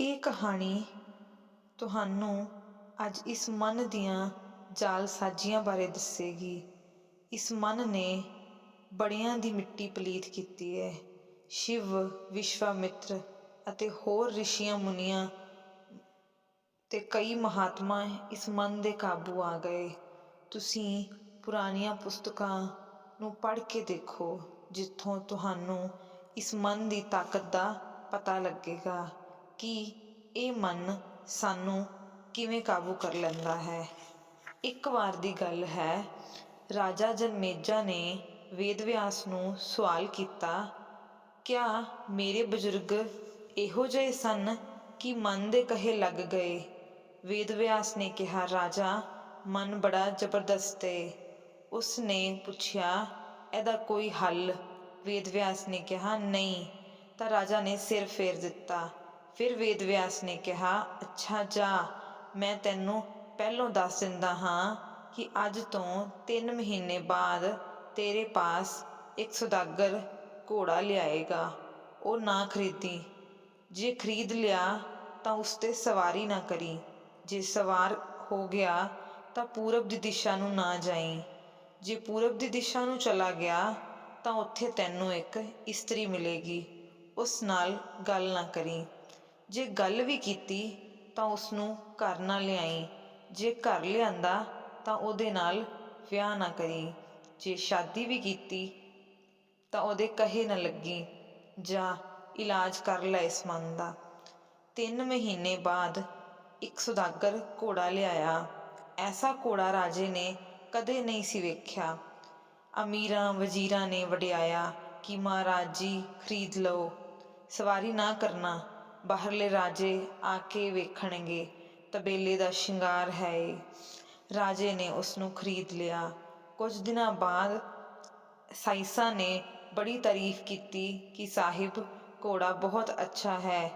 ਇਹ ਕਹਾਣੀ ਤੁਹਾਨੂੰ ਅੱਜ ਇਸ ਮਨ ਦੀਆਂ ਜਾਲਸਾਜ਼ੀਆਂ ਬਾਰੇ ਦੱਸੇਗੀ। ਇਸ ਮਨ ਨੇ ਬੜਿਆਂ ਦੀ ਮਿੱਟੀ ਪਲੀਤ ਕੀਤੀ ਹੈ। ਸ਼ਿਵ, ਵਿਸ਼ਵਾਮਿਤਰ ਅਤੇ ਹੋਰ ਰਿਸ਼ੀਆਂ ਮੁਨੀਆਂ ਤੇ ਕਈ ਮਹਾਤਮਾ ਇਸ ਮਨ ਦੇ ਕਾਬੂ ਆ ਗਏ। ਤੁਸੀਂ ਪੁਰਾਣੀਆਂ ਪੁਸਤਕਾਂ ਨੂੰ ਪੜ੍ਹ ਕੇ ਦੇਖੋ, ਜਿੱਥੋਂ ਤੁਹਾਨੂੰ ਇਸ ਮਨ ਦੀ ਤਾਕਤ ਦਾ ਪਤਾ ਲੱਗੇਗਾ। ਕਿ ਇਹ ਮਨ ਸਾਨੂੰ ਕਿਵੇਂ ਕਾਬੂ ਕਰ ਲੈਂਦਾ ਹੈ? ਇੱਕ ਵਾਰ ਦੀ ਗੱਲ ਹੈ। ਰਾਜਾ ਜਨਮੇਜਾ ਨੇ ਵੇਦ ਵਿਆਸ ਨੂੰ ਸਵਾਲ ਕੀਤਾ, ਕਿਆ ਮੇਰੇ ਬਜ਼ੁਰਗ ਇਹੋ ਜਿਹੇ ਸਨ ਕਿ ਮਨ ਦੇ ਕਹੇ ਲੱਗ ਗਏ? ਵੇਦ ਵਿਆਸ ਨੇ ਕਿਹਾ, ਰਾਜਾ, ਮਨ ਬੜਾ ਜ਼ਬਰਦਸਤ ਏ। ਉਸ ਨੇ ਪੁੱਛਿਆ, ਇਹਦਾ ਕੋਈ ਹੱਲ? ਵੇਦ ਵਿਆਸ ਨੇ ਕਿਹਾ, ਨਹੀਂ। ਤਾਂ ਰਾਜਾ ਨੇ ਸਿਰ ਫੇਰ ਦਿੱਤਾ। ਫਿਰ ਵੇਦ ਵਿਆਸ ਨੇ ਕਿਹਾ, ਅੱਛਾ, ਜਾ, ਮੈਂ ਤੈਨੂੰ ਪਹਿਲੋਂ ਦੱਸ ਦਿੰਦਾ ਹਾਂ ਕਿ ਅੱਜ ਤੋਂ 3 ਮਹੀਨੇ ਬਾਅਦ ਤੇਰੇ ਪਾਸ ਇੱਕ ਸੁਦਾਗਰ ਘੋੜਾ ਲਿਆਏਗਾ। ਉਹ ਨਾ ਖਰੀਦੀ। ਜੇ ਖਰੀਦ ਲਿਆ ਤਾਂ ਉਸ ਤੇ ਸਵਾਰੀ ਨਾ ਕਰੀ। ਜੇ ਸਵਾਰ ਹੋ ਗਿਆ ਤਾਂ ਪੂਰਬ ਦੀ ਦਿਸ਼ਾ ਨੂੰ ਨਾ ਜਾਈ। ਜੇ ਪੂਰਬ ਦੀ ਦਿਸ਼ਾ ਨੂੰ ਚਲਾ ਗਿਆ ਤਾਂ ਉੱਥੇ ਤੈਨੂੰ ਇੱਕ ਇਸਤਰੀ ਮਿਲੇਗੀ। ਉਸ ਨਾਲ ਗੱਲ ਨਾ ਕਰੀ। ਜੇ ਗੱਲ ਵੀ ਕੀਤੀ ਤਾਂ ਉਸ ਨੂੰ ਘਰ ਨਾ ਲਿਆਈ। ਜੇ ਘਰ ਲਿਆਂਦਾ ਤਾਂ ਉਹਦੇ ਨਾਲ ਵਿਆਹ ਨਾ ਕਰੀ। ਜੇ ਸ਼ਾਦੀ ਵੀ ਕੀਤੀ ਤਾਂ ਉਹਦੇ ਕਹੇ ਨਾ ਲੱਗੀ, ਜਾਂ ਇਲਾਜ ਕਰ ਲੈ ਇਸ ਮਨ ਦਾ। ਤਿੰਨ ਮਹੀਨੇ ਬਾਅਦ ਇੱਕ ਸੁਦਾਗਰ ਘੋੜਾ ਲਿਆਇਆ। ਐਸਾ ਘੋੜਾ ਰਾਜੇ ਨੇ ਕਦੇ ਨਹੀਂ ਸੀ ਵੇਖਿਆ। ਅਮੀਰਾਂ ਵਜ਼ੀਰਾਂ ਨੇ ਵਡਿਆਇਆ ਕਿ ਮਹਾਰਾਜ ਜੀ ਖਰੀਦ ਲਓ, ਸਵਾਰੀ ਨਾ ਕਰਨਾ। ਬਾਹਰਲੇ ਰਾਜੇ ਆ ਕੇ ਵੇਖਣਗੇ, ਤਬੇਲੇ ਦਾ ਸ਼ਿੰਗਾਰ ਹੈ ਰਾਜੇ ਨੇ ਉਸ ਨੂੰ ਖਰੀਦ ਲਿਆ। ਕੁਝ ਦਿਨਾਂ ਬਾਅਦ ਸਾਈਸਾਂ ਨੇ ਬੜੀ ਤਾਰੀਫ ਕੀਤੀ ਕਿ ਸਾਹਿਬ, ਘੋੜਾ ਬਹੁਤ ਅੱਛਾ ਹੈ।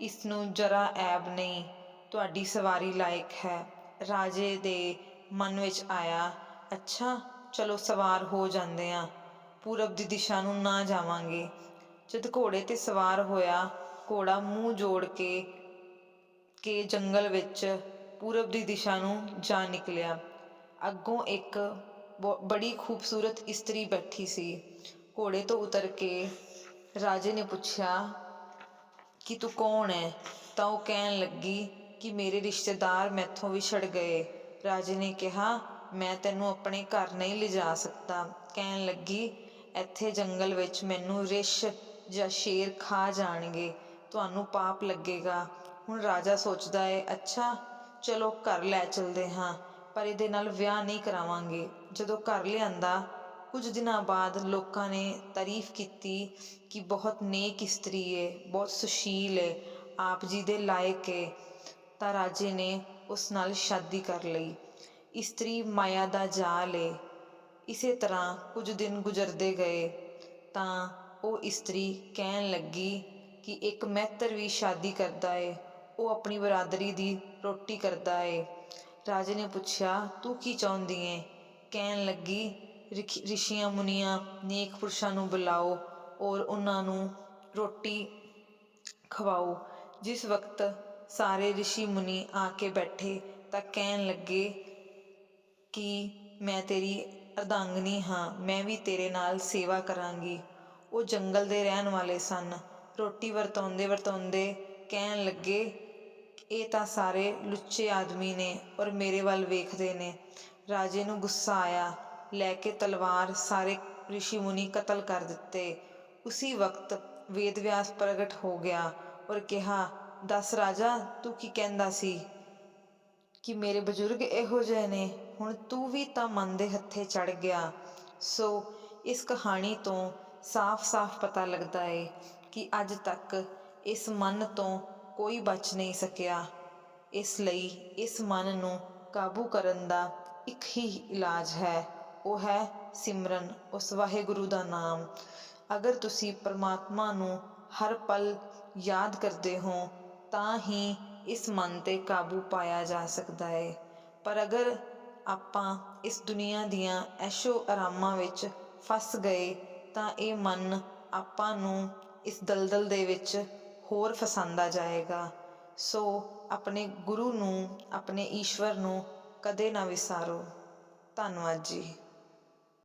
ਇਸ ਨੂੰ ਜਰਾ ਐਬ ਨਹੀਂ, ਤੁਹਾਡੀ ਸਵਾਰੀ ਲਾਇਕ ਹੈ। ਰਾਜੇ ਦੇ ਮਨ ਵਿੱਚ ਆਇਆ, ਅੱਛਾ, ਚਲੋ ਸਵਾਰ ਹੋ ਜਾਂਦੇ ਆ। ਪੂਰਬ ਦੀ ਦਿਸ਼ਾ ਨੂੰ ਨਾ ਜਾਵਾਂਗੇ। ਜਦ ਘੋੜੇ ਤੇ ਸਵਾਰ ਹੋਇਆ ਘੋੜਾ ਮੂੰਹ ਜੋੜ ਕੇ ਕੇ ਜੰਗਲ ਵਿੱਚ ਪੂਰਬ ਦੀ ਦਿਸ਼ਾ ਨੂੰ ਜਾ ਨਿਕਲਿਆ। ਅੱਗੋਂ ਇੱਕ ਬ- ਬੜੀ ਖੂਬਸੂਰਤ ਇਸਤਰੀ ਬੈਠੀ ਸੀ। ਘੋੜੇ ਤੋਂ ਉਤਰ ਕੇ ਰਾਜੇ ਨੇ ਪੁੱਛਿਆ, ਕਿ ਤੂੰ ਕੌਣ ਹੈ ਤਾਂ ਉਹ ਕਹਿਣ ਲੱਗੀ ਕਿ ਮੇਰੇ ਰਿਸ਼ਤੇਦਾਰ ਮੈਥੋਂ ਵਿਛੜ ਗਏ। ਰਾਜੇ ਨੇ ਕਿਹਾ, ਮੈਂ ਤੈਨੂੰ ਆਪਣੇ ਘਰ ਨਹੀਂ ਲਿਜਾ ਸਕਦਾ। ਕਹਿਣ ਲੱਗੀ, ਇੱਥੇ ਜੰਗਲ ਵਿੱਚ ਮੈਨੂੰ ਰਿਸ਼ ਜਾਂ ਸ਼ੇਰ ਖਾ ਜਾਣਗੇ। ਤੁਹਾਨੂੰ ਪਾਪ ਲੱਗੇਗਾ। ਹੁਣ ਰਾਜਾ ਸੋਚਦਾ ਹੈ ਅੱਛਾ, ਚਲੋ ਘਰ ਲੈ ਚਲਦੇ ਹਾਂ, ਪਰ ਇਹਦੇ ਨਾਲ ਵਿਆਹ ਨਹੀਂ ਕਰਾਵਾਂਗੇ। ਜਦੋਂ ਘਰ ਲਿਆਂਦਾ, ਕੁਝ ਦਿਨਾਂ ਬਾਅਦ ਲੋਕਾਂ ਨੇ ਤਾਰੀਫ ਕੀਤੀ ਕਿ ਬਹੁਤ ਨੇਕ ਇਸਤਰੀ ਏ, ਬਹੁਤ ਸੁਸ਼ੀਲ ਏ, ਆਪ ਜੀ ਦੇ ਲਾਇਕ ਏ। ਤਾਂ ਰਾਜੇ ਨੇ ਉਸ ਨਾਲ ਸ਼ਾਦੀ ਕਰ ਲਈ। ਇਸਤਰੀ ਮਾਇਆ ਦਾ ਜਾਲ ਏ। ਇਸੇ ਤਰ੍ਹਾਂ ਕੁਝ ਦਿਨ ਗੁਜ਼ਰਦੇ ਗਏ ਤਾਂ ਉਹ ਇਸਤਰੀ ਕਹਿਣ ਲੱਗੀ ਕਿ ਇੱਕ ਮਹਿਤਰ ਵੀ ਸ਼ਾਦੀ ਕਰਦਾ ਏ, ਉਹ ਆਪਣੀ ਬਰਾਦਰੀ ਦੀ ਰੋਟੀ ਕਰਦਾ ਏ। ਰਾਜੇ ਨੇ ਪੁੱਛਿਆ, ਤੂੰ ਕੀ ਚਾਹੁੰਦੀ ਏ? ਕਹਿਣ ਲੱਗੀ, ਰਿਖ- ਰਿਸ਼ੀਆਂ ਮੁਨੀਆਂ, ਨੇਕ ਪੁਰਸ਼ਾਂ ਨੂੰ ਬੁਲਾਓ ਔਰ ਉਹਨਾਂ ਨੂੰ ਰੋਟੀ ਖਵਾਓ। ਜਿਸ ਵਕਤ ਸਾਰੇ ਰਿਸ਼ੀ ਮੁਨੀ ਆ ਕੇ ਬੈਠੇ ਤਾਂ ਕਹਿਣ ਲੱਗੇ ਕਿ ਮੈਂ ਤੇਰੀ ਅਰਧਾਂਗਨੀ ਹਾਂ, ਮੈਂ ਵੀ ਤੇਰੇ ਨਾਲ ਸੇਵਾ ਕਰਾਂਗੀ। ਉਹ ਜੰਗਲ ਦੇ ਰਹਿਣ ਵਾਲੇ ਸਨ। ਰੋਟੀ ਵਰਤਾਉਂਦੇ ਵਰਤਾਉਂਦੇ ਕਹਿਣ ਲੱਗੇ, ਇਹ ਤਾਂ ਸਾਰੇ ਲੁੱਚੇ ਆਦਮੀ ਨੇ ਔਰ ਮੇਰੇ ਵੱਲ ਵੇਖਦੇ ਨੇ। ਰਾਜੇ ਨੂੰ ਗੁੱਸਾ ਆਇਆ। ਲੈ ਕੇ ਤਲਵਾਰ ਸਾਰੇ ਰਿਸ਼ੀ ਮੁਨੀ ਕਤਲ ਕਰ ਦਿੱਤੇ। ਉਸੇ ਵਕਤ ਵੇਦ ਵਿਆਸ ਪ੍ਰਗਟ ਹੋ ਗਿਆ ਔਰ ਕਿਹਾ, ਦੱਸ ਰਾਜਾ, ਤੂੰ ਕੀ ਕਹਿੰਦਾ ਸੀ? ਕਿ ਮੇਰੇ ਬਜ਼ੁਰਗ ਇਹੋ ਜਿਹੇ ਨੇ। ਹੁਣ ਤੂੰ ਵੀ ਤਾਂ ਮਨ ਦੇ ਹੱਥੇ ਚੜ ਗਿਆ। ਸੋ ਇਸ ਕਹਾਣੀ ਤੋਂ ਸਾਫ਼-ਸਾਫ਼ ਪਤਾ ਲੱਗਦਾ ਏ ਕਿ ਅੱਜ ਤੱਕ ਇਸ ਮਨ ਤੋਂ ਕੋਈ ਬਚ ਨਹੀਂ ਸਕਿਆ। ਇਸ ਲਈ ਇਸ ਮਨ ਨੂੰ ਕਾਬੂ ਕਰਨ ਦਾ ਇੱਕ ਹੀ ਇਲਾਜ ਹੈ। ਉਹ ਹੈ ਸਿਮਰਨ, ਉਸ ਵਾਹਿਗੁਰੂ ਦਾ ਨਾਮ। ਅਗਰ ਤੁਸੀਂ ਪਰਮਾਤਮਾ ਨੂੰ ਹਰ ਪਲ ਯਾਦ ਕਰਦੇ ਹੋ, ਤਾਂ ਹੀ ਇਸ ਮਨ ਤੇ ਕਾਬੂ ਪਾਇਆ ਜਾ ਸਕਦਾ ਹੈ ਪਰ ਅਗਰ ਆਪਾਂ ਇਸ ਦੁਨੀਆ ਦੀਆਂ ਐਸ਼ੋ ਆਰਾਮਾਂ ਵਿੱਚ ਫਸ ਗਏ, ਤਾਂ ਇਹ ਮਨ ਆਪਾਂ ਨੂੰ ਇਸ ਦਲਦਲ ਦੇ ਵਿੱਚ ਹੋਰ ਫਸਾਉਂਦਾ ਜਾਏਗਾ। ਸੋ ਆਪਣੇ ਗੁਰੂ ਨੂੰ, ਆਪਣੇ ਈਸ਼ਵਰ ਨੂੰ ਕਦੇ ਨਾ ਵਿਸਾਰੋ। ਧੰਨਵਾਦ ਜੀ।